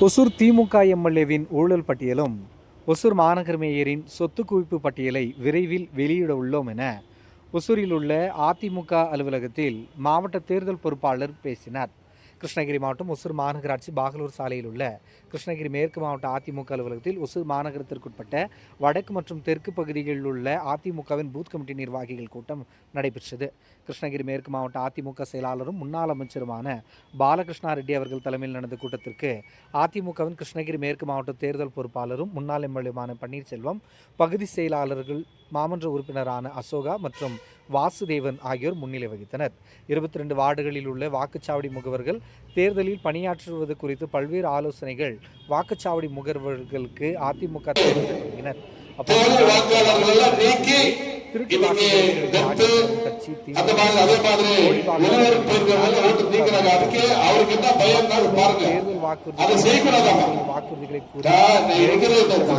ஒசூர் திமுக எம்எல்ஏவின் ஊழல் பட்டியலும் ஒசூர் மாநகர மேயரின் சொத்து குவிப்பு பட்டியலை விரைவில் வெளியிட உள்ளோம் என ஒசூரில் உள்ள அதிமுக அலுவலகத்தில் மாவட்ட தேர்தல் பொறுப்பாளர் பேசினார். கிருஷ்ணகிரி மாவட்டம் ஒசூர் மாநகராட்சி பாகலூர் சாலையில் உள்ள கிருஷ்ணகிரி மேற்கு மாவட்ட அதிமுக அலுவலகத்தில் ஒசூர் மாநகரத்திற்குட்பட்ட வடக்கு மற்றும் தெற்கு பகுதிகளில் உள்ள அதிமுகவின் பூத் கமிட்டி நிர்வாகிகள் கூட்டம் நடைபெற்றது. கிருஷ்ணகிரி மேற்கு மாவட்ட அதிமுக செயலாளரும் முன்னாள் அமைச்சருமான பாலகிருஷ்ணா ரெட்டி அவர்கள் தலைமையில் நடந்த கூட்டத்திற்கு அதிமுகவின் கிருஷ்ணகிரி மேற்கு மாவட்ட தேர்தல் பொறுப்பாளரும் முன்னாள் எம்எல்ஏமான பன்னீர்செல்வம் பகுதி செயலாளர்கள் மாமன்ற உறுப்பினரான அசோகா மற்றும் வாசுதேவன் ஆகியோர் முன்னிலை வகித்தனர். இருபத்தி ரெண்டு வார்டுகளில் உள்ள வாக்குச்சாவடி முகவர்கள் தேர்தலில் பணியாற்றுவது குறித்து பல்வேறு ஆலோசனைகள் வாக்குச்சாவடி முகவர்களுக்கு அதிமுக தலைவர்கள் வழங்கினர். போலி இன்னைக்கு அந்த மாதிரி அதே மாதிரி ஓட்டு நீக்கிறாங்க. அதுக்கு அவருக்கு என்ன பயம் பாருங்க. அதை செய்யக்கூடாதாமா? இருக்கிற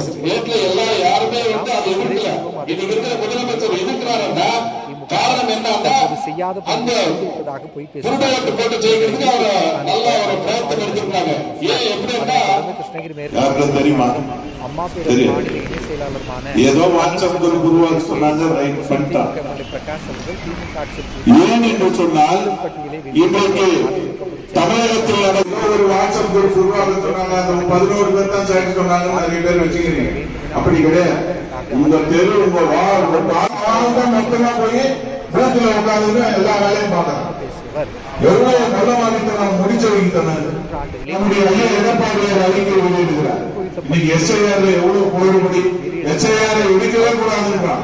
ஸ்டேட்ல எல்லாம் யாருமே வந்து அது எதிர்க்கல. இன்னைக்கு இருக்கிற முதலமைச்சர் எதிர்க்கிறாருன்னா காரணம் என்னன்னா அந்த பணியை செய்திருப்பதாக போய் திருட பேசினார் ஓட்டு போட்டு அவர் நல்ல ஒரு பிரயத்தனம் எடுத்திருக்காங்க ஏன் எப்படின்னா தொடர்ந்து கிருஷ்ணகிரி மேற்கு யாருக்கும் தெரியுமா அம்மா பேரவை தெரியும். மாநில இணை செயலாளருமான ஏதோ வாட்ஸ்அப் குரூப் உருவாக்க சொன்னாங்க ரைட் பண்ணிட்டான் திமுக எம்எல்ஏ பிரகாஷ் அவர்கள் திமுக ஆட்சியில் ஏன் என்று சொன்னால் பட்டியலை இன்றைக்கு தமிழகத்தில் நடந்த ஒரு வாட்ஸ்அப் உருவாக்க சொன்னாங்க அந்த பதினோரு பேர் தான் சொன்னாங்க நிறைய பேர் வச்சுக்கிறீங்க. அப்படி கிடையாது. உங்க தெரு உங்க வா உங்க மட்டும்தான் போய் பூத்துல உட்கார்ந்து எல்லா வேலையும் பார்க்கணும். எவ்வளவு நல்ல மாதிரி நாம் முடிச்ச வைத்தனர் நம்முடைய ஐயா எடப்பாடியார் அறிக்கை வெளியிடுகிறார் இன்னைக்கு எஸ்ஐஆர் எவ்வளவு குளறுபடி எஸ்ஐஆர் எடுக்கவே கூடாதுன்றான்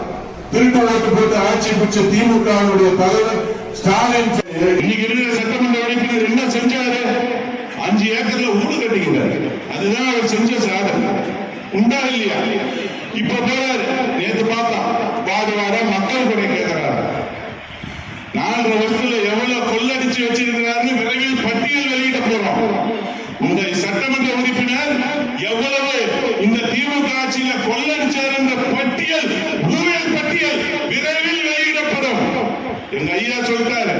திருட்டு ஓட்டு போட்டு ஆட்சி பிடிச்ச திமுகவினுடைய தலைவர் ஸ்டாலின். இன்னைக்கு இருக்கிற சட்டமன்ற உறுப்பினர் என்ன செஞ்சாரு? அஞ்சு ஏக்கர்ல ஊடு கட்டிக்கிறாரு அதுதான் அவர் செஞ்ச சாதனை. உண்டா இல்லையா? இப்ப போறாரு. நேத்து பார்த்தோம் வார மக்கள் கூட கேட்கிறார். நாலரை வருஷத்துல எவ்வளவு கொள்ளடிச்சு வச்சிருக்கிறாருன்னு விரைவில் பட்டியல் வெளியிட போறோம். இந்த சட்டமன்ற உறுப்பினர் எவ்வளவு இந்த திமுக ஆட்சியில கொள்ளடிச்சார் என்ற பட்டியல் ஊழல் பட்டியல் விரைவில் வெளியிடப்படும். எங்க ஐயா சொல்லிட்டாரு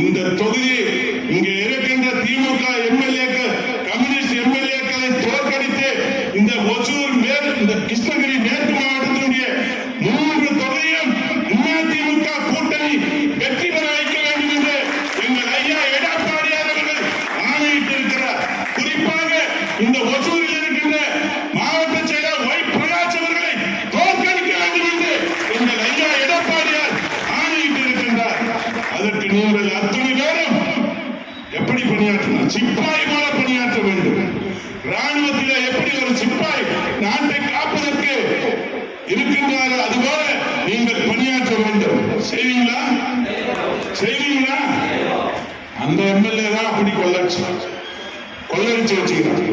இந்த தொகுதி இங்க இருக்கின்ற திமுக எம்எல்ஏக்கள் கம்யூனிஸ்ட் எம்எல்ஏக்களை தோற்கடித்து இந்த ஒசூர் மேல் இந்த கிருஷ்ணகிரி மேல் எப்படி பணியாற்றணும்? சிப்பாய் போல பணியாற்ற வேண்டும். ராணுவத்திலே எப்படி ஒரு சிப்பாய் நாட்டை காப்பதற்கு இருக்கின்றாரோ அதுபோல நீங்கள் பணியாற்ற வேண்டும். செய்வீங்களா? செய்வீங்களா? அந்த எம்எல்ஏ தான் அப்படி கொள்ளடிச்சு கொள்ளடிச்சு வச்சுக்கிறாங்க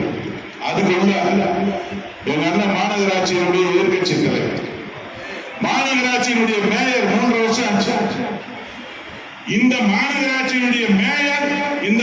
அதுக்கு உள்ள எங்க அண்ணன் மாநகராட்சியினுடைய எதிர்கட்சி தலைவர். மாநகராட்சியினுடைய மேயர் மூன்று வருஷம் ஆச்சு. இந்த மாநகராட்சியினுடைய மேயர் இந்த